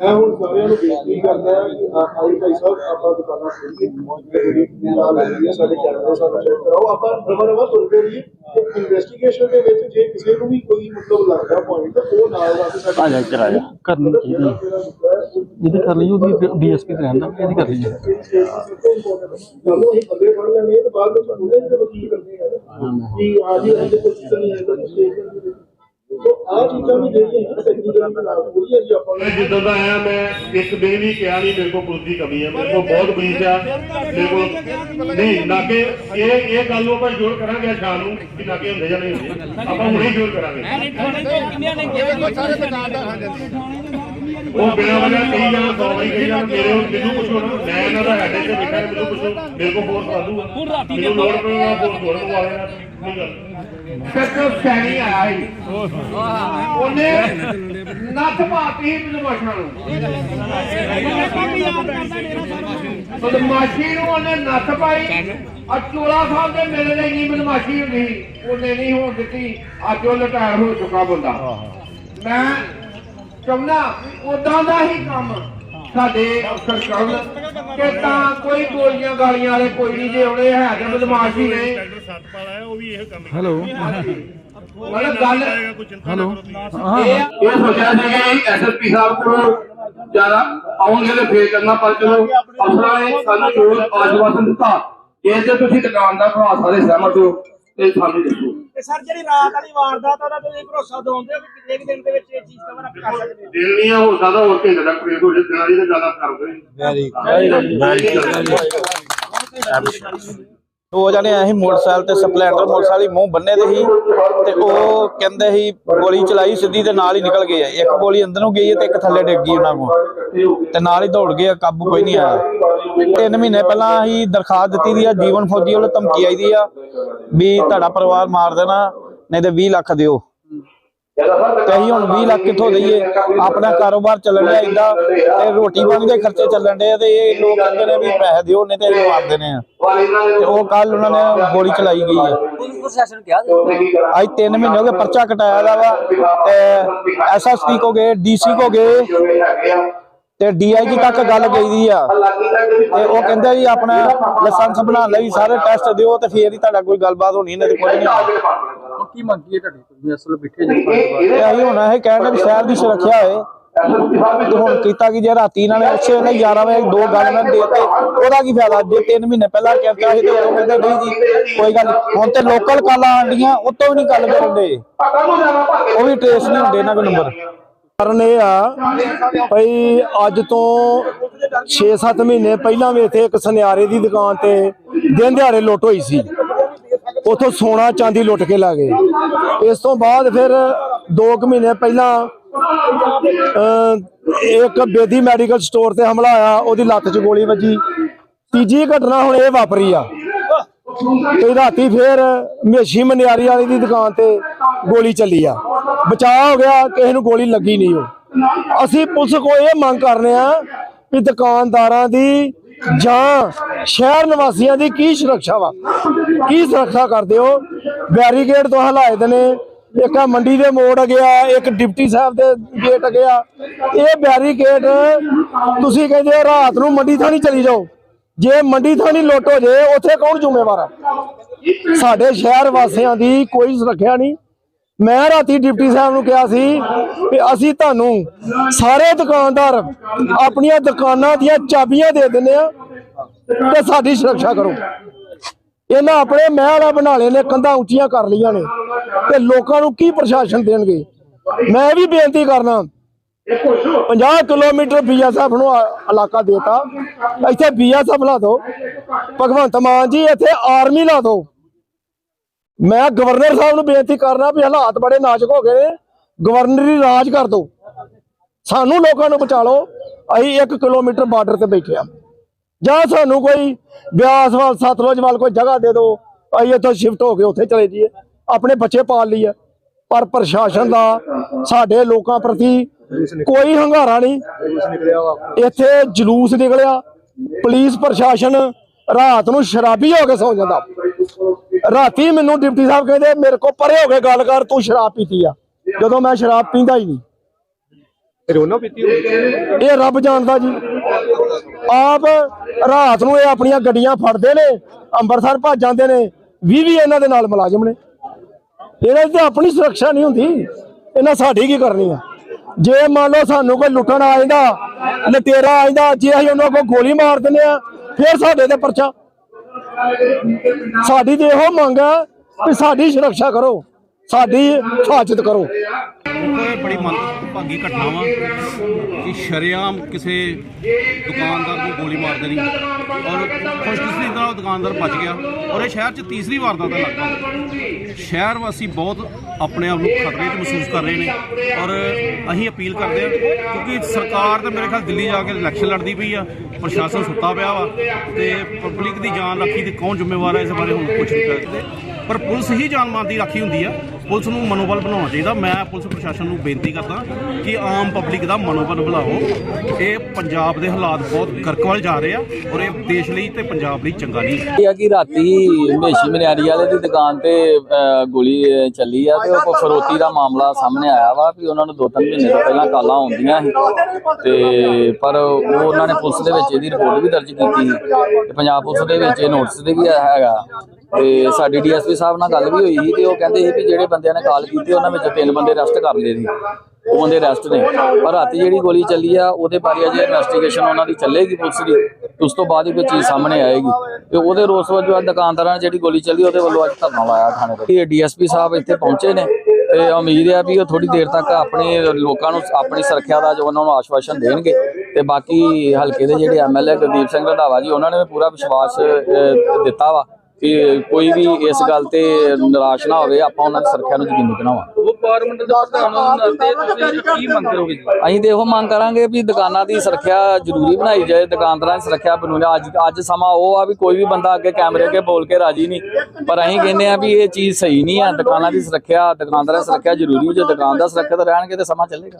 ਮੈਂ ਹੁਣ ਸਾਰਿਆਂ ਨੂੰ ਬੇਨਤੀ ਕਰਦਾ ਹਾਂ ਕਿ ਆਈ ਭਾਈ ਸਾਹਿਬ ਆਪਾਂ ਦੁਕਾਨਾਂ ਖੋਲੀਏ ਜਿਹੜੀ ਨਾਲ ਲੈਂਦੀ ਹੈ ਸਾਡੇ ਕੈਮਰੇ ਸਾਨੂੰ ਚੈੱਕ ਕਰਾਓ। ਆਪਾਂ ਰਵਾ ਰਵਾ ਤੁਰਦੇ ਰਹੀਏ। ਤੇ ਇਨਵੈਸਟੀਗੇਸ਼ਨ ਦੇ ਵਿੱਚ ਜੇ ਕਿਸੇ ਨੂੰ ਵੀ ਕੋਈ ਮਤਲਬ ਲੱਗਦਾ ਪੁਆਇੰਟ ਉਹ ਨਾਲ ਕੇ ਸਾਡੇ ਆ ਜਾ ਇੱਧਰ ਆ ਜਾ। ਕਰਨੀ ਚਾਹੀਦੀ। ਜਿਹਦੀ ਕਰ ਲਈ ਉਹਦੀ ਡੀਐਸਪੀ ਤੇ ਰਹਿੰਦਾ ਇਹਦੀ ਕਰ ਲਈ ਚਲੋ ਇਹ ਬੰਦੇ ਫੜ ਲੈਣੇ ਤੇ ਬਾਅਦ ਵਿੱਚ ਸਾਨੂੰ ਇਹਦੇ ਵਕੀਲ ਕਰਦੇ ਆ ਕਿ ਆ ਜੀ ਇਹਦੇ ਕੁਝ ਨਹੀਂ ਹੈ ਤਾਂ ਸਟੇਸ਼ਨ ਦੇ ਚੀਜ਼ਾਂ ਵੀ ਜਿਹੜੀਆਂ ਹੈ। ਟੈਕਨੀਕਲ ਨਾਲ ਥੋੜੀ ਹੈ ਜੀ ਆਪਾਂ ਨੂੰ। ਮੈਂ ਜਿੱਦਾਂ ਦਾ ਆਇਆ ਮੈਂ ਇੱਕ ਦਿਨ ਵੀ ਕਿਹਾ ਨਹੀਂ ਮੇਰੇ ਕੋਲ ਪੁਲਿਸ ਦੀ ਕਮੀ ਹੈ। ਮੇਰੇ ਕੋਲ ਬਹੁਤ ਪੁਲਿਸ ਆ। ਮੇਰੇ ਕੋਲ ਨਹੀਂ। ਨਾਕੇ ਇਹ ਇਹ ਗੱਲ ਨੂੰ ਆਪਾਂ ਜੋੜ ਕਰਾਂਗੇ ਸ਼ਾਮ ਨੂੰ ਕਿ ਨਾਕੇ ਹੁੰਦੇ ਜਾਂ ਨਹੀਂ ਹੁੰਦੇ। ਆਪਾਂ ਹੁਣੇ ਜੋੜ ਕਰਾਂਗੇ। ਉਹ ਬਿਨਾਂ ਵਜ੍ਹਾ ਕਈ ਜਣਾ ਸੌ ਵਾਰੀ ਕਹੀ ਜਾਣ ਮੇਰੇ ਕੋਲ ਮੈਨੂੰ ਪੁੱਛੋ ਨਾ ਮੈਂ ਇਹਨਾਂ ਦਾ ਹੈਡ ਤੇ ਬੈਠਾ ਮੈਨੂੰ ਪੁੱਛੋ ਮੇਰੇ ਕੋਲ ਫੋਨ ਕਰ ਦੂਗਾ ਹੁਣ ਰਾਤੀ ਮੈਨੂੰ ਲੋੜ ਪਊਗਾ ਫੋਨ ਥੋੜਾ ਪਵਾ ਲੈਣਾ ਕੋਈ ਗੱਲ? ਸੱਚੋ ਸੈਣੀ ਆਇਆ ਸੀ ਉਹਨੇ ਨੱਥ ਪਾਤੀ ਮੈਨੂੰ ਮਾਸ਼ਾ ਨੂੰ। ਬਦਮਾਸ਼ੀ ਨੂੰ ਉਹਨੇ ਨੱਥ ਪਾਈ। ਆ ਚੋਲਾ ਸਾਹਿਬ ਦੇ ਮੇਰੇ ਲਈ ਨਹੀਂ ਬਦਮਾਸ਼ੀ ਹੁੰਦੀ। ਉਹਨੇ ਨਹੀਂ ਹੋਣ ਦਿੱਤੀ। ਅੱਜ ਉਹ ਲਟਾਇਰ ਹੋ ਚੁੱਕਾ ਬੰਦਾ। ਮੈਂ ਚਾਹੁੰਦਾ ਉਦਾਂ ਦਾ ਹੀ ਕੰਮ ਸਾਡੇ ਅਫਸਰ ਕਰਨ ਕਿ ਤਾਂ ਕੋਈ ਗੋਲੀਆਂ ਗਾਲੀਆਂ ਵਾਲੇ ਕੋਈ ਨਹੀਂ ਜੇ ਆਉਣੇ ਹੈ ਤੇ ਬਦਮਾਸ਼ੀ ਨੇ। ਹੈਲੋ ਮਤਲਬ ਗੱਲ ਹੈਲੋ ਇਹ ਸੋਚਿਆ ਸੀ ਕਿ ਐਸਐਸਪੀ ਸਾਹਿਬ ਕੋਲ ਜ਼ਿਆਦਾ ਆਉਣਗੇ ਤੇ ਫੇਰ ਕਰਨਾ ਪਰ ਚਲੋ ਅਫਸਰਾਂ ਨੇ ਸਾਨੂੰ ਜੋ ਆਸ਼ਵਾਸਨ ਦਿੱਤਾ। ਇਹ ਤੇ ਤੁਸੀਂ ਦੁਕਾਨ ਦਾ ਭਰਾ ਸਾਰੇ ਸਹਿਮਤ ਹੋ ਤੇ ਸਾਨੂੰ ਦੱਸੋ। ਤੇ ਸਰ ਜਿਹੜੀ ਰਾਤ ਵਾਲੀ ਵਾਰਦਾਤ ਉਹਦਾ ਤੁਸੀਂ ਭਰੋਸਾ ਦਿਵਾਉਂਦੇ ਹੋ ਕਿ ਕਿੰਨੇ ਕੁ ਦਿਨ ਦੇ ਵਿੱਚ ਇਹ ਚੀਜ਼ ਕਵਰ ਅਪ ਕਰ ਸਕਦੇ ਹੋ? ਦੇਣੀਆਂ ਹੋ ਸਕਦਾ ਹੋਰ ਘੰਟੇ ਤੱਕ ਪ੍ਰੇਟ ਹੋ ਜੇ ਦਿਨਾਂ ਦੀ ਤਾਂ ਜ਼ਿਆਦਾ ਕਰਦੇ ਦੋ ਜਣੇ ਅਸੀਂ ਮੋਟਰਸਾਈਕਲ ਤੇ, ਸਪਲੈਂਡਰ ਮੋਟਰਸਾਈਕਲ ਹੀ ਮੂੰਹ ਬੰਨੇ ਦੇ ਸੀ ਤੇ ਉਹ ਕਹਿੰਦੇ ਸੀ ਗੋਲੀ ਚਲਾਈ, ਸਿੱਧੀ ਤੇ ਨਾਲ ਹੀ ਨਿਕਲ ਗਏ ਆ। ਇੱਕ ਗੋਲੀ ਅੰਦਰ ਨੂੰ ਗਈ ਹੈ ਤੇ ਇੱਕ ਥੱਲੇ ਡਿੱਗ ਗਈ ਉਹਨਾਂ ਕੋਲ। ਤੇ ਨਾਲ ਹੀ ਦੌੜ ਗਏ ਕਾਬੂ ਕੋਈ ਨਹੀਂ ਆਇਆ। ਤਿੰਨ ਮਹੀਨੇ ਪਹਿਲਾਂ ਹੀ ਦਰਖਾਸਤ ਦਿੱਤੀ ਦੀ ਆ, ਜੀਵਨ ਫੌਜੀ ਵੱਲੋਂ ਧਮਕੀ ਆਈ ਦੀ ਆ ਵੀ ਤੁਹਾਡਾ ਪਰਿਵਾਰ ਮਾਰ ਦੇਣਾ, ਨਹੀਂ ਤੇ 20 ਲੱਖ ਦਿਓ। ਅਸੀਂ ਹੁਣ 20 ਲੱਖ ਕਿੱਥੋਂ ਦਈਏ? ਆਪਣਾ ਕਾਰੋਬਾਰ ਚੱਲਣ ਡਿਆ ਏਦਾਂ ਤੇ ਰੋਟੀ ਪਾਣੀ ਦੇ ਖਰਚੇ ਚੱਲਣ ਡੇ ਤੇ ਇਹ ਲੋਕ ਕਹਿੰਦੇ ਨੇ ਵੀ ਪੈਸੇ ਦਿਓ ਨਹੀਂ ਤੇ ਮਾਰ ਦੇਣੇ ਆ ਤੇ ਉਹ ਕੱਲ ਉਹਨਾਂ ਨੇ ਗੋਲੀ ਚਲਾਈ ਗਈ ਹੈ ਪ੍ਰਸ਼ਾਸਨ ਕਿਹਾ ਅੱਜ 3 ਮਹੀਨੇ ਹੋ ਗਏ ਪਰਚਾ ਕਟਾਇਆ ਦਾ ਵਾ ਤੇ ਐਸਐਸਪੀ ਕੋ ਗਏ ਡੀਸੀ ਕੋ ਗਏ ਤੇ ਡੀਆਈਜੀ ਤੱਕ ਗੱਲ ਗਈ ਦੀ ਆ। ਤੇ ਉਹ ਕਹਿੰਦੇ ਜੀ ਆਪਣਾ ਲਾਇਸੈਂਸ ਬਣਾਉਣ ਲਈ ਸਾਰੇ ਟੈਸਟ ਦਿਓ ਤੇ ਫੇਰ ਹੀ ਤੁਹਾਡਾ ਕੋਈ ਗੱਲਬਾਤ ਹੋਣੀ ਨਹੀਂ ਤੇ ਕੁਝ ਨਹੀਂ। ਹੋਣਾ। ਕੀ ਮੰਗੀ ਹੈ ਤੁਹਾਡੀ? ਤੁਸੀਂ ਅਸਲ ਬਿਠੇ ਜੀ ਤੇ ਅਸੀਂ ਹੁਣ ਇਹ ਕਹਿੰਦੇ ਵੀ ਸ਼ਹਿਰ ਦੀ ਸੁਰੱਖਿਆ ਹੈ ਤੇ ਹੁਣ ਕੀਤਾ ਕਿ ਜੇ ਰਾਤੀ ਇਹਨਾਂ ਨੇ ਅੱਛੇ ਨੇ 11 ਵਜੇ ਦੋ ਗਨਮੈਨ ਦੇ ਤੇ ਉਹਦਾ ਕੀ ਫਾਇਦਾ? ਜੇ 3 ਮਹੀਨੇ ਪਹਿਲਾਂ ਕਹਿੰਦਾ ਸੀ ਤੇ ਉਹ ਕਹਿੰਦੇ ਨਹੀਂ ਜੀ ਕੋਈ ਗੱਲ। ਹੁਣ ਤੇ ਲੋਕਲ ਕਾਲਾਂ ਆਂਡੀਆਂ ਉਤੋਂ ਵੀ ਨਹੀਂ ਗੱਲ ਕਰਨ ਦੇ। ਉਹ ਵੀ ਟ੍ਰੇਸ ਨਹੀਂ ਹੁੰਦੇ ਇਹਨਾਂ ਕੋਲ ਨੰਬਰ ਕਾਰਨ ਇਹ ਆ ਭਈ ਅੱਜ ਤੋਂ 6-7 ਮਹੀਨੇ ਪਹਿਲਾਂ ਵੀ ਇੱਥੇ ਇੱਕ ਸੁਨਿਆਰੇ ਦੀ ਦੁਕਾਨ ਤੇ ਦਿਨ ਦਿਹਾੜੇ ਲੁੱਟ ਹੋਈ ਸੀ। ਉਥੋਂ ਸੋਨਾ ਚਾਂਦੀ ਲੁੱਟ ਕੇ ਲਾ ਗਏ। ਇਸ ਤੋਂ ਬਾਅਦ ਫਿਰ 2 ਮਹੀਨੇ ਪਹਿਲਾਂ ਇੱਕ ਬੇਦੀ ਮੈਡੀਕਲ ਸਟੋਰ ਤੇ ਹਮਲਾ ਆਇਆ ਉਹਦੀ ਲੱਤ 'ਚ ਗੋਲੀ ਵੱਜੀ। ਤੀਜੀ ਘਟਨਾ ਹੁਣ ਇਹ ਵਾਪਰੀ ਆ। ਤੇ ਰਾਤੀ ਫੇਰ ਮੇਸ਼ੀ ਮਨਿਆਰੀ ਵਾਲੀ ਦੀ ਦੁਕਾਨ ਤੇ ਗੋਲੀ ਚੱਲੀ ਆ। ਬਚਾਅ ਹੋ ਗਿਆ, ਕਿਸੇ ਨੂੰ ਗੋਲੀ ਲੱਗੀ ਨਹੀਂ ਉਹ। ਅਸੀਂ ਪੁਲਿਸ ਕੋ ਇਹ ਮੰਗ ਕਰਨੇ ਆ ਵੀ ਦੁਕਾਨਦਾਰਾਂ ਦੀ ਜਾਂ ਸ਼ਹਿਰ ਨਿਵਾਸੀਆਂ ਦੀ ਕੀ ਸੁਰੱਖਿਆ ਵਾ? ਕੀ ਸੁਰੱਖਿਆ ਕਰਦੇ ਹੋ? ਬੈਰੀਕੇਡ ਤੋਂ ਹਲਾਏ ਦੇ ਨੇ। ਇੱਕ ਆ ਮੰਡੀ ਦੇ ਮੋੜ ਗਿਆ ਇੱਕ ਡਿਪਟੀ ਸਾਹਿਬ ਦੇ ਗੇਟ ਗਿਆ ਇਹ ਬੈਰੀਕੇਡ ਤੁਸੀਂ ਕਹਿੰਦੇ ਹੋ ਰਾਤ ਨੂੰ ਮੰਡੀ ਥਾਣੀ ਚਲੀ ਜਾਓ। ਜੇ ਮੰਡੀ ਥਾਣੀ ਲੁੱਟ ਹੋ ਜੇ, ਉੱਥੇ ਕੌਣ ਜ਼ਿੰਮੇਵਾਰ ਆ? ਸਾਡੇ ਸ਼ਹਿਰ ਵਾਸੀਆਂ ਦੀ ਕੋਈ ਸੁਰੱਖਿਆ ਨਹੀਂ। ਮੈਂ ਰਾਤੀ ਡਿਪਟੀ ਸਾਹਿਬ ਨੂੰ ਕਿਹਾ ਸੀ ਕਿ ਅਸੀਂ ਤੁਹਾਨੂੰ ਸਾਰੇ ਦੁਕਾਨਦਾਰ ਆਪਣੀਆਂ ਦੁਕਾਨਾਂ ਦੀਆਂ ਚਾਬੀਆਂ ਦੇ ਦਿੰਦੇ ਆ ਤੇ ਸਾਡੀ ਸੁਰੱਖਿਆ ਕਰੋ। ਇਹਨਾਂ ਆਪਣੇ ਮਹਿਲ ਬਣਾ ਲਏ ਨੇ, ਕੰਧਾਂ ਉੱਚੀਆਂ ਕਰ ਲਈਆਂ ਨੇ ਤੇ ਲੋਕਾਂ ਨੂੰ ਕੀ ਪ੍ਰਸ਼ਾਸਨ ਦੇਣਗੇ? ਮੈਂ ਵੀ ਬੇਨਤੀ ਕਰਨਾ 50 ਕਿਲੋਮੀਟਰ ਬੀਐਸਐਫ ਨੂੰ ਇਲਾਕਾ ਦੇਤਾ। ਇੱਥੇ ਬੀਐਸਐਫ ਲਾ ਦਿਓ। ਭਗਵੰਤ ਮਾਨ ਜੀ, ਇੱਥੇ ਆਰਮੀ ਲਾ ਦਿਓ। ਮੈਂ ਗਵਰਨਰ ਸਾਹਿਬ ਨੂੰ ਬੇਨਤੀ ਕਰਨਾ ਵੀ ਹਾਲਾਤ ਬੜੇ ਨਾਜ਼ੁਕ ਹੋ ਗਏ ਨੇ। ਗਵਰਨਰੀ ਰਾਜ ਕਰ ਦਿਓ। ਸਾਨੂੰ ਲੋਕਾਂ ਨੂੰ ਬਚਾ ਲਓ। ਅਸੀਂ 1 ਕਿਲੋਮੀਟਰ ਬਾਰਡਰ ਤੇ ਬੈਠੇ ਆ ਜਾਂ ਸਾਨੂੰ ਕੋਈ ਬਿਆਸ ਵੱਲ, ਸਤਲੁਜ ਵੱਲ ਕੋਈ ਜਗ੍ਹਾ ਦੇ ਦਿਓ। ਅਸੀਂ ਇੱਥੋਂ ਸ਼ਿਫਟ ਹੋ ਕੇ ਉੱਥੇ ਚਲੇ ਜਾਈਏ। ਆਪਣੇ ਬੱਚੇ ਪਾਲ ਲਈਏ। ਪਰ ਪ੍ਰਸ਼ਾਸਨ ਦਾ, ਸਾਡੇ ਲੋਕਾਂ ਪ੍ਰਤੀ ਕੋਈ ਹੰਗਾਰਾ ਨਹੀਂ। ਇੱਥੇ ਜਲੂਸ ਨਿਕਲਿਆ। ਪੁਲਿਸ ਪ੍ਰਸ਼ਾਸਨ ਰਾਤ ਨੂੰ ਸ਼ਰਾਬੀ ਹੋ ਕੇ ਸੌ ਜਾਂਦਾ। ਰਾਤੀ ਮੈਨੂੰ ਡਿਪਟੀ ਸਾਹਿਬ ਕਹਿੰਦੇ ਮੇਰੇ ਕੋ ਪਰੇ ਹੋ ਕੇ ਗੱਲ ਕਰ ਤੂੰ ਸ਼ਰਾਬ ਪੀਤੀ ਆ। ਜਦੋਂ ਮੈਂ ਸ਼ਰਾਬ ਪੀਂਦਾ ਹੀ ਨਹੀਂ। ਰੋਣਾ ਪੀਤੀ ਹੋਈ ਇਹ ਰੱਬ ਜਾਣਦਾ ਜੀ। ਆਪ ਰਾਤ ਨੂੰ ਇਹ ਆਪਣੀਆਂ ਗੱਡੀਆਂ ਫੜਦੇ ਨੇ ਅੰਮ੍ਰਿਤਸਰ ਭੱਜ ਜਾਂਦੇ ਨੇ 20 20 ਇਹਨਾਂ ਦੇ ਨਾਲ ਮੁਲਾਜ਼ਮ ਨੇ। ਇਹਨਾਂ ਦੀ ਤਾਂ ਆਪਣੀ ਸੁਰੱਖਿਆ ਨਹੀਂ ਹੁੰਦੀ। ਇਹਨਾਂ ਸਾਡੀ ਕੀ ਕਰਨੀ ਆ? ਜੇ ਮੰਨ ਲਓ ਸਾਨੂੰ ਕੋਈ ਲੁੱਟਣ ਆ ਜਾਂਦਾ ਲਟੇਰਾ ਆ ਜਾਂਦਾ ਜੇ ਅਸੀਂ ਉਹਨਾਂ ਕੋਲ ਗੋਲੀ ਮਾਰ ਦਿੰਦੇ ਆ ਫਿਰ ਸਾਡੇ ਤੇ ਪਰਚਾ। ਸਾਡੀ ਤੇ ਇਹੋ ਮੰਗ ਹੈ ਕਿ ਸਾਡੀ ਸੁਰੱਖਿਆ ਕਰੋ। ਸਾਡੀ ਹਿਫਾਜ਼ਤ ਕਰੋ। ਦੇਖੋ ਬੜੀ ਮੰਦਭਾਗੀ ਘਟਨਾ ਵਾ ਕਿ ਸ਼ਰੇਆਮ ਕਿਸੇ ਦੁਕਾਨਦਾਰ ਨੂੰ ਗੋਲੀ ਮਾਰ ਦੇਣੀ। ਔਰ ਖੁਸ਼ਕਿਸਮਤੀ ਨਾਲ ਉਹ ਦੁਕਾਨਦਾਰ ਬਚ ਗਿਆ। ਔਰ ਇਹ ਸ਼ਹਿਰ 'ਚ ਤੀਸਰੀ ਵਾਰਦਾਤ ਹੈ ਲਗਭਗ ਸ਼ਹਿਰ ਵਾਸੀ ਬਹੁਤ ਆਪਣੇ ਆਪ ਨੂੰ ਖਤਰੇ 'ਚ ਮਹਿਸੂਸ ਕਰ ਰਹੇ ਨੇ। ਔਰ ਅਸੀਂ ਅਪੀਲ ਕਰਦੇ ਹਾਂ, ਕਿਉਂਕਿ ਸਰਕਾਰ ਤਾਂ ਮੇਰੇ ਖਿਆਲ ਦਿੱਲੀ ਜਾ ਕੇ ਇਲੈਕਸ਼ਨ ਲੜਦੀ ਪਈ ਆ। ਪ੍ਰਸ਼ਾਸਨ ਸੁੱਤਾ ਪਿਆ ਵਾ। ਤੇ ਪਬਲਿਕ ਦੀ ਜਾਨ ਰਾਖੀ ਤੇ ਕੌਣ ਜ਼ਿੰਮੇਵਾਰ ਹੈ ਇਸ ਬਾਰੇ ਹੁਣ ਕੁਝ ਨਹੀਂ ਕਹਿ ਸਕਦੇ। ਪਰ ਪੁਲਿਸ ਹੀ ਜਾਨ ਮਾਲ ਦੀ ਰਾਖੀ ਹੁੰਦੀ ਆ। ਪੁਲਿਸ ਨੂੰ ਮਨੋਬਲ ਬਣਾਉਣਾ ਚਾਹੀਦਾ। ਮੈਂ ਪੁਲਿਸ ਪ੍ਰਸ਼ਾਸਨ ਨੂੰ ਬੇਨਤੀ ਕਰਦਾ ਕਿ ਆਮ ਪਬਲਿਕ ਦਾ ਮਨੋਬਲ ਬਣਾਓ। ਇਹ ਪੰਜਾਬ ਦੇ ਹਾਲਾਤ ਬਹੁਤ ਗਰਕ ਜਾ ਰਹੇ ਆ ਔਰ ਇਹ ਦੇਸ਼ ਲਈ ਤੇ ਪੰਜਾਬ ਲਈ ਚੰਗਾ ਨਹੀਂ ਇਹ ਆ ਕਿ ਰਾਤੀ ਮੇਸ਼ੀ ਮਨਿਆਰੀ ਵਾਲੇ ਦੀ ਦੁਕਾਨ ਤੇ ਗੋਲੀ ਚੱਲੀ ਆ ਤੇ ਉਹ ਫਰੋਤੀ ਦਾ ਮਾਮਲਾ ਸਾਹਮਣੇ ਆਇਆ ਵਾ ਵੀ ਉਹਨਾਂ ਨੂੰ ਦੋ ਤਿੰਨ ਮਹੀਨੇ ਤੋਂ ਪਹਿਲਾਂ ਕਾਲਾਂ ਆਉਂਦੀਆਂ ਸੀ। ਤੇ ਪਰ ਉਹ ਉਹਨਾਂ ਨੇ ਪੁਲਿਸ ਦੇ ਵਿੱਚ ਇਹਦੀ ਰਿਪੋਰਟ ਵੀ ਦਰਜ ਕੀਤੀ ਸੀ। ਤੇ ਪੰਜਾਬ ਪੁਲਿਸ ਦੇ ਵਿੱਚ ਇਹ ਨੋਟਿਸ ਤੇ ਵੀ ਹੈਗਾ। ਤੇ ਸਾਡੀ ਡੀਐਸਪੀ ਸਾਹਿਬ ਨਾਲ ਗੱਲ ਵੀ ਹੋਈ ਸੀ ਤੇ ਉਹ ਕਹਿੰਦੇ ਸੀ ਵੀ ਜਿਹੜੇ ਬੰਦਿਆਂ ਨੇ ਕਾਲ ਕੀਤੀ, ਉਹਨਾਂ ਵਿੱਚ ਤਿੰਨ ਬੰਦੇ ਅਰੈਸਟ ਕਰ ਲਏ ਸੀ। ਉਹ ਬੰਦੇ ਅਰੈਸਟ ਨੇ। ਪਰ ਰਾਤੀ ਜਿਹੜੀ ਗੋਲੀ ਚੱਲੀ ਆ, ਉਹਦੇ ਬਾਰੇ ਅਜੇ ਇਨਵੈਸਟੀਗੇਸ਼ਨ ਉਹਨਾਂ ਦੀ ਚੱਲੇਗੀ ਪੁਲਿਸ ਦੀ। ਉਸ ਤੋਂ ਬਾਅਦ ਹੀ ਕੋਈ ਚੀਜ਼ ਸਾਹਮਣੇ ਆਏਗੀ। ਤੇ ਉਹਦੇ ਰੋਸ ਵਜੋਂ ਦੁਕਾਨਦਾਰਾਂ ਨੇ ਜਿਹੜੀ ਗੋਲੀ ਚੱਲੀ, ਉਹਦੇ ਵੱਲੋਂ ਅੱਜ ਧਰਨਾ ਲਾਇਆ ਥਾਣੇ ਤੇ ਡੀਐਸਪੀ ਸਾਹਿਬ ਇੱਥੇ ਪਹੁੰਚੇ ਨੇ ਤੇ ਉਮੀਦ ਹੈ ਵੀ ਉਹ ਥੋੜੀ ਦੇਰ ਤੱਕ ਆਪਣੇ ਲੋਕਾਂ ਨੂੰ, ਆਪਣੀ ਸੁਰੱਖਿਆ ਦਾ ਜੋ ਉਹਨਾਂ ਨੂੰ ਆਸ਼ਵਾਸਨ ਦੇਣਗੇ। ਤੇ ਬਾਕੀ ਹਲਕੇ ਦੇ ਜਿਹੜੇ ਐਮਐਲਏ ਗੁਰਦੀਪ ਸਿੰਘ ਰੰਧਾਵਾ ਜੀ, ਉਹਨਾਂ ਨੇ ਵੀ ਪੂਰਾ ਵਿਸ਼ਵਾਸ ਦਿੱਤਾ ਵਾ। ਕਿ ਕੋਈ ਵੀ ਇਸ ਗੱਲ ਤੇ ਨਿਰਾਸ਼ ਨਾ ਹੋਵੇ ਆਪਾਂ ਉਹਨਾਂ ਦੀ ਸੁਰੱਖਿਆ ਨੂੰ ਯਕੀਨੀ ਬਣਾਵਾਂਗੇ ਉਹ ਪਾਰਮੈਂਟ ਦਾ ਪ੍ਰਧਾਨ ਤੇ ਤੁਸੀਂ ਕੀ ਮੰਗ ਕਰੋਗੇ ਜੀ? ਅਸੀਂ ਤੇ ਇਹੋ ਮੰਗ ਕਰਾਂਗੇ ਵੀ ਦੁਕਾਨਾਂ ਦੀ ਸੁਰੱਖਿਆ ਜ਼ਰੂਰੀ ਬਣਾਈ ਜਾਏ ਦੁਕਾਨਦਾਰਾਂ ਦੀ ਸੁਰੱਖਿਆ ਬਣਾਉਣੀ ਅੱਜ ਅੱਜ ਸਮਾਂ ਉਹ ਆ ਵੀ ਕੋਈ ਵੀ ਬੰਦਾ ਅੱਗੇ ਕੈਮਰੇ ਅੱਗੇ ਬੋਲ ਕੇ ਰਾਜੀ ਨਹੀਂ। ਪਰ ਅਸੀਂ ਕਹਿੰਦੇ ਆ ਵੀ ਇਹ ਚੀਜ਼ ਸਹੀ ਨਹੀਂ ਆ ਦੁਕਾਨਾਂ ਦੀ ਸੁਰੱਖਿਆ ਦੁਕਾਨਦਾਰਾਂ ਦੀ ਸੁਰੱਖਿਆ ਜ਼ਰੂਰੀ ਜੇ ਦੁਕਾਨਦਾਰ ਸੁਰੱਖਿਅਤ ਰਹਿਣਗੇ ਤੇ ਸਮਾਂ ਚੱਲੇਗਾ।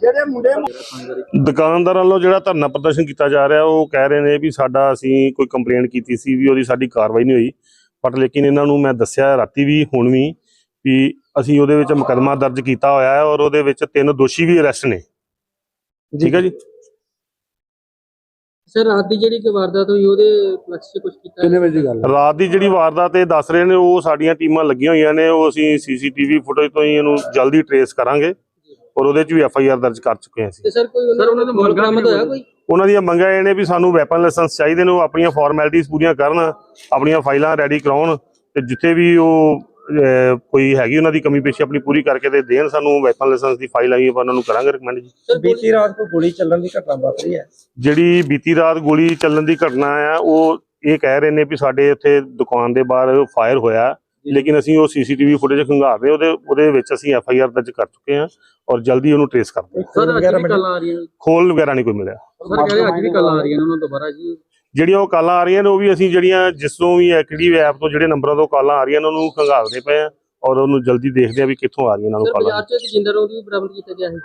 ਦੁਕਾਨਦਾਰਾਂ ਵੱਲੋਂ ਜਿਹੜਾ ਧਰਨਾ ਪ੍ਰਦਰਸ਼ਨ ਕੀਤਾ ਜਾ ਰਿਹਾ ਉਹ ਕਹਿ ਰਹੇ ਨੇ ਵੀ ਸਾਡਾ ਅਸੀਂ ਕੋਈ ਕੰਪਲੇਂਟ ਕੀਤੀ ਸੀ ਵੀ ਉਹਦੀ ਸਾਡੀ ਕਾਰਵਾਈ ਨਹੀਂ ਹੋਈ। ਬਟ ਲੇਕਿਨ ਇਹਨਾਂ ਨੂੰ ਮੈਂ ਦੱਸਿਆ ਰਾਤੀ ਵੀ ਹੁਣ ਵੀ ਵੀ ਅਸੀਂ ਉਹਦੇ ਵਿੱਚ ਮੁਕੱਦਮਾ ਦਰਜ ਕੀਤਾ ਹੋਇਆ ਹੈ ਔਰ ਉਹਦੇ ਵਿੱਚ ਤਿੰਨ ਦੋਸ਼ੀ ਵੀ ਅਰੈਸਟ ਨੇ। ਠੀਕ ਹੈ ਜੀ? ਸਰ ਰਾਤ ਦੀ ਜਿਹੜੀ ਕੋਈ ਵਾਰਦਾਤ ਹੋਈ ਉਹਦੇ ਲਕਸ਼ ਕੁਝ ਕੀਤਾ ਕਿੰਨੇ ਵਜੇ ਦੀ ਗੱਲ ਰਾਤ ਦੀ ਜਿਹੜੀ ਵਾਰਦਾਤ ਇਹ ਦੱਸ ਰਹੇ ਨੇ ਉਹ ਸਾਡੀਆਂ ਟੀਮਾਂ ਲੱਗੀਆਂ ਹੋਈਆਂ ਨੇ ਉਹ ਅਸੀਂ ਸੀਸੀਟੀਵੀ ਫੁਟੇਜ ਤੋਂ ਹੀ ਇਹਨੂੰ ਜਲਦੀ ਟਰੇਸ ਕਰਾਂਗੇ। ਔਰ ਉਹਦੇ 'ਚ ਵੀ ਐਫ ਆਈ ਆਰ ਦਰਜ ਕਰ ਚੁੱਕੇ ਹਾਂ ਅਸੀਂ। ਤੇ ਸਰ ਕੋਈ ਸਰ ਉਹਨਾਂ ਦਾ ਬਰਾਮਦ ਹੋਇਆ। ਕੋਈ? ਉਹਨਾਂ ਦੀਆਂ ਮੰਗਾਂ ਇਹ ਨੇ ਵੀ ਸਾਨੂੰ ਵੈਪਨ ਲਾਇਸੈਂਸ ਚਾਹੀਦੇ ਨੇ ਉਹ ਆਪਣੀਆਂ ਫਾਰਮੈਲਿਟੀਆਂ ਪੂਰੀਆਂ ਕਰਨ ਆਪਣੀਆਂ ਫਾਈਲਾਂ ਰੈਡੀ ਕਰਾਉਣ ਤੇ ਜਿੱਥੇ ਵੀ ਉਹ ਕੋਈ ਹੈਗੀ ਉਹਨਾਂ ਦੀ ਕਮੀ ਪੇਸ਼ੀ ਆਪਣੀ ਪੂਰੀ ਕਰਕੇ ਤੇ ਦੇਣ ਸਾਨੂੰ ਵੈਪਨ ਲਾਇਸੈਂਸ ਦੀ ਫਾਈਲ ਆਈ ਆਪਾਂ ਉਹਨਾਂ ਨੂੰ ਕਰਾਂਗੇ ਰეკਮੈਂਡ ਜੀ। ਬੀਤੀ ਰਾਤ ਕੋਈ ਗੋਲੀ ਚੱਲਣ ਦੀ ਘਟਨਾ ਵਾਪਰੀ ਹੈ? ਜਿਹੜੀ ਬੀਤੀ ਰਾਤ ਗੋਲੀ ਚੱਲਣ ਦੀ ਘਟਨਾ ਆ ਉਹ ਇਹ ਕਹਿ ਰਹੇ ਨੇ ਵੀ ਸਾਡੇ ਇੱਥੇ ਦੁਕਾਨ ਦੇ ਬਾਹਰ ਫਾਇਰ ਹੋਇਆ। ਲੇਕਿਨ ਅਸੀਂ ਉਹ ਸੀਸੀਟੀਵੀ ਫੁਟੇਜ ਰਹੇ ਉਹਦੇ ਉਹਦੇ ਵਿੱਚ ਅਸੀਂ ਐਫ ਆਈ ਆਰ ਦਰਜ ਕਰ ਚੁੱਕੇ ਹਾਂ ਔਰ ਜਲਦੀ ਉਹਨੂੰ ਟ੍ਰੇਸ ਕਰਦੇ ਹਾਂ। ਸਰ ਅੱਜ ਵੀ ਕੱਲ ਆ ਰਹੀਆਂ ਖੋਲ ਵਗੈਰਾ ਨਹੀਂ ਕੋਈ ਮਿਲਿਆ। ਸਰ ਕਹਿੰਦੇ ਅੱਜ ਵੀ ਕੱਲ ਆ ਰਹੀਆਂ ਨੇ ਉਹਨਾਂ ਦੁਬਾਰਾ ਜੀ। ਜਿਹੜੀਆਂ ਉਹ ਕਾਲਾਂ ਆ ਰਹੀਆਂ ਨੇ ਉਹ ਵੀ ਅਸੀਂ ਜਿਹੜੀਆਂ ਜਿਸ ਤੋਂ ਵੀ ਐਕਟਿਵ ਐਪ ਤੋਂ ਜਿਹੜੇ ਨੰਬਰਾਂ ਤੋਂ ਕਾਲਾਂ ਆ ਰਹੀਆਂ ਨੇ ਉਹਨੂੰ ਖੰਗਾਲਦੇ ਪਏ ਆ ਔਰ ਉਹਨੂੰ ਜਲਦੀ ਦੇਖਦੇ ਆ ਵੀ ਕਿੱਥੋਂ ਆ ਰਹੀਆਂ ਇਹਨਾਂ ਨੂੰ ਸਰ ਕਾਲਾਂ ਬਾਜ਼ਾਰ ਚ ਇੱਕ ਜਿੰਦਰ ਰੋਡ ਵੀ ਬਰਾਮਦ ਕੀਤਾ ਗਿਆ ਹੈ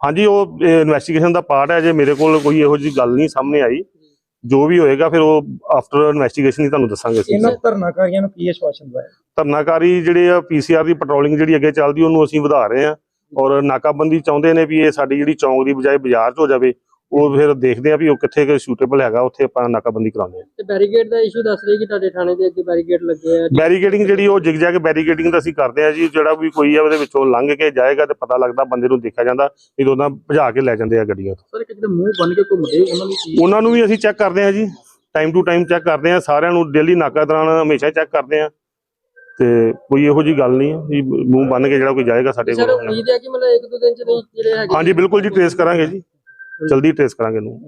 ਹਾਂਜੀ ਉਹ ਇਨਵੈਸਟੀਗੇਸ਼ਨ ਦਾ ਪਾਰਟ ਹੈ ਜੇ ਮੇਰੇ ਕੋਲ ਕੋਈ ਇਹੋ ਜਿਹੀ ਗੱਲ ਨਹੀਂ ਸਾਹਮਣੇ ਆਈ। ਜੋ ਵੀ ਹੋਏਗਾ ਫਿਰ ਉਹ ਆਫਟਰ ਇਨਵੈਸਟੀਗੇਸ਼ਨ ਹੀ ਤੁਹਾਨੂੰ ਦੱਸਾਂਗੇ ਅਸੀਂ। ਇਹਨਾਂ ਧਰਨਾਕਾਰੀਆਂ ਨੂੰ ਕੀ ਆਸ਼ਵਾਸਨ ਦਵਾਇਆ? ਧਰਨਾਕਾਰੀ ਜਿਹੜੇ ਆ ਪੀਸੀਆਰ ਦੀ ਪੈਟਰੋਲਿੰਗ ਜਿਹੜੀ ਅੱਗੇ ਚੱਲਦੀ ਉਹਨੂੰ ਅਸੀਂ ਵਧਾ ਰਹੇ ਆ ਔਰ ਨਾਕਾਬੰਦੀ ਚਾਹੁੰਦੇ ਨੇ ਵੀ ਇਹ ਸਾਡੀ ਜਿਹੜੀ ਚੌਂਕ ਦੀ ਬਜਾਏ ਬਾਜ਼ਾਰ 'ਚ ਹੋ ਜਾਵੇ। ਉਹ ਫਿਰ ਦੇਖਦੇ ਆ ਵੀ ਉਹ ਕਿੱਥੇ ਸੂਟੇਬਲ ਹੈਗਾ ਉੱਥੇ ਆਪਾਂ ਨਾਕਾਬੰਦੀ ਕਰਾਉਂਦੇ ਆ। ਤੇ ਬੈਰੀਕੇਡ ਦਾ ਇਸ਼ੂ ਦੱਸ ਰਹੇ ਕਿ ਤੁਹਾਡੇ ਥਾਣੇ ਦੇ ਅੱਗੇ ਬੈਰੀਕੇਡ ਲੱਗੇ ਆ? ਬੈਰੀਕੇਡਿੰਗ ਜਿਹੜੀ ਉਹ ਜਿਗ ਜੈਗ ਬੈਰੀਕੇਡਿੰਗ ਤਾਂ ਅਸੀਂ ਕਰਦੇ ਆ ਜੀ ਜਿਹੜਾ ਵੀ ਕੋਈ ਆ ਉਹਦੇ ਵਿੱਚੋਂ ਲੰਘ ਕੇ ਜਾਏਗਾ ਤੇ ਪਤਾ ਲੱਗਦਾ ਬੰਦੇ ਨੂੰ ਦੇਖਿਆ ਜਾਂਦਾ ਨਹੀਂ ਤਾਂ ਉਹਨਾਂ ਭਜਾ ਕੇ ਲੈ ਜਾਂਦੇ ਆ ਗੱਡੀਆਂ ਤੋਂ। ਸਰ ਕਿਤੇ ਮੂੰਹ ਬੰਨ ਕੇ ਘੁੰਮਦੇ ਉਹਨਾਂ ਨੂੰ ਕੀ ਉਹਨਾਂ ਨੂੰ ਵੀ ਅਸੀਂ ਚੈੱਕ ਕਰਦੇ ਆ ਜੀ ਟਾਈਮ ਟੂ ਟਾਈਮ ਚੈੱਕ ਕਰਦੇ ਆ ਸਾਰਿਆਂ ਨੂੰ ਡੇਲੀ ਨਾਕਾ ਦੌਰਾਨ ਹਮੇਸ਼ਾ ਚੈੱਕ ਕਰਦੇ ਆ। ਤੇ ਕੋਈ ਇਹੋ ਜੀ ਗੱਲ ਨਹੀਂ ਹੈ ਵੀ ਮੂੰਹ ਬੰਨ ਕੇ ਜਿਹੜਾ ਕੋਈ ਜਾਏਗਾ ਸਾਡੇ ਸਰ ਕੋਲ। ਉਮੀਦ ਹੈ ਕਿ ਮਤਲਬ ਇੱਕ ਦੋ ਦਿਨ ਚ ਨਹੀਂ ਜਿਹੜੇ ਹੈਗੇ ਹਾਂਜੀ ਬਿਲਕੁਲ ਜੀ ਟ੍ਰੇਸ ਕਰਾਂਗੇ ਜੀ। ਜਲਦੀ ਟ੍ਰੇਸ ਕਰਾਂਗੇ ਇਹਨੂੰ।